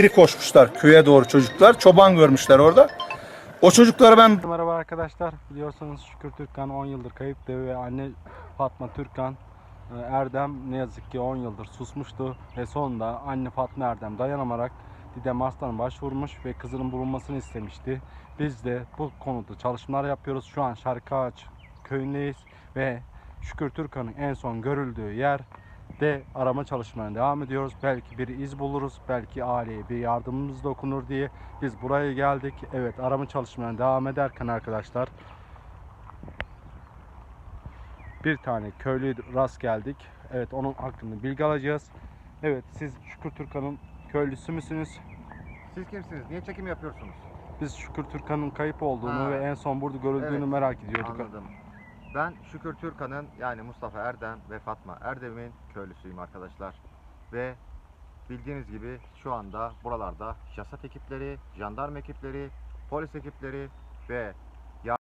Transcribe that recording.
Geri koşmuşlar köye doğru çocuklar. Çoban görmüşler orada. O çocukları ben Merhaba arkadaşlar. Biliyorsunuz Şükür Türkan 10 yıldır kayıptı ve anne Fatma Türkan e, Erdem ne yazık ki 10 yıldır susmuştu ve sonunda anne Fatma Erdem dayanamarak Didem Arslan'a başvurmuş ve kızının bulunmasını istemişti. Biz de bu konuda çalışmalar yapıyoruz. Şu an Şarkıağaç köyündeyiz ve Şükür Türkan'ın en son görüldüğü yer de arama çalışmalarına devam ediyoruz. Belki bir iz buluruz, belki aileye bir yardımımız dokunur diye biz buraya geldik. Evet arama çalışmalarına devam ederken arkadaşlar bir tane köylü rast geldik. Evet onun hakkında bilgi alacağız. Evet siz Şükür Türkan'ın köylüsü müsünüz? Siz kimsiniz? Niye çekim yapıyorsunuz? Biz Şükür Türkan'ın kayıp olduğunu Ha. ve en son burada görüldüğünü Evet, merak ediyorduk. Anladım. Ben Şükür Türkan'ın yani Mustafa Erdem ve Fatma Erdem'in köylüsüyüm arkadaşlar. Ve bildiğiniz gibi şu anda buralarda şasat ekipleri, jandarma ekipleri, polis ekipleri ve